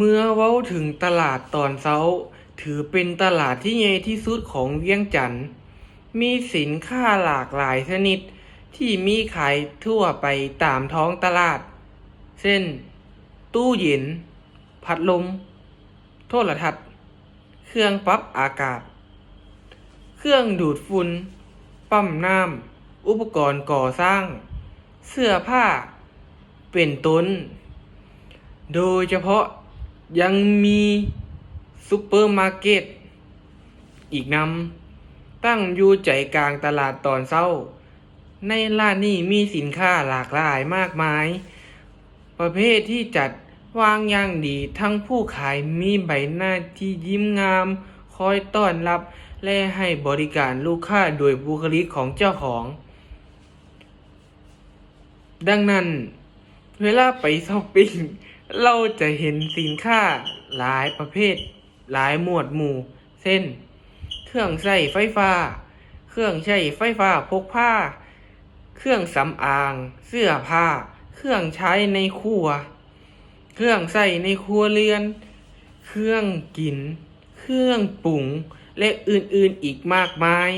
เมื่อเว้าถึงตลาดตอนเช้า ถือเป็นตลาดที่ใหญ่ที่สุดของเวียงจันทน์มีสินค้าหลากหลายชนิด ที่มีขายทั่วไปตามท้องตลาด เช่น ตู้เย็น พัดลม โทรทัศน์ เครื่องปรับอากาศ เครื่องดูดฝุ่นปั๊มน้ำอุปกรณ์ก่อสร้าง เสื้อผ้า เป็นต้น โดยเฉพาะ ยังมีซุปเปอร์มาร์เก็ตอีกนำตั้งอยู่ใจกลางตลาดตอนเช้า ในร้านนี้มีสินค้าหลากหลายมากมาย ประเภทที่จัดวางอย่างดีทั้งผู้ขายมีใบหน้าที่ยิ้มงาม คอยต้อนรับและให้บริการลูกค้าโดยบุคลิกของเจ้าของ ดังนั้น เวลาไปช้อปปิ้ง เราจะเห็นสินค้าหลายประเภท หลายหมวดหมู่ เช่น เครื่องใช้ไฟฟ้า เครื่องใช้ไฟฟ้าพกพาเครื่องสำอาง เสื้อผ้า เครื่องใช้ในครัว เครื่องใส่ในครัวเรือน เครื่องกิน เครื่องปรุง และอื่นๆอีกมากมาย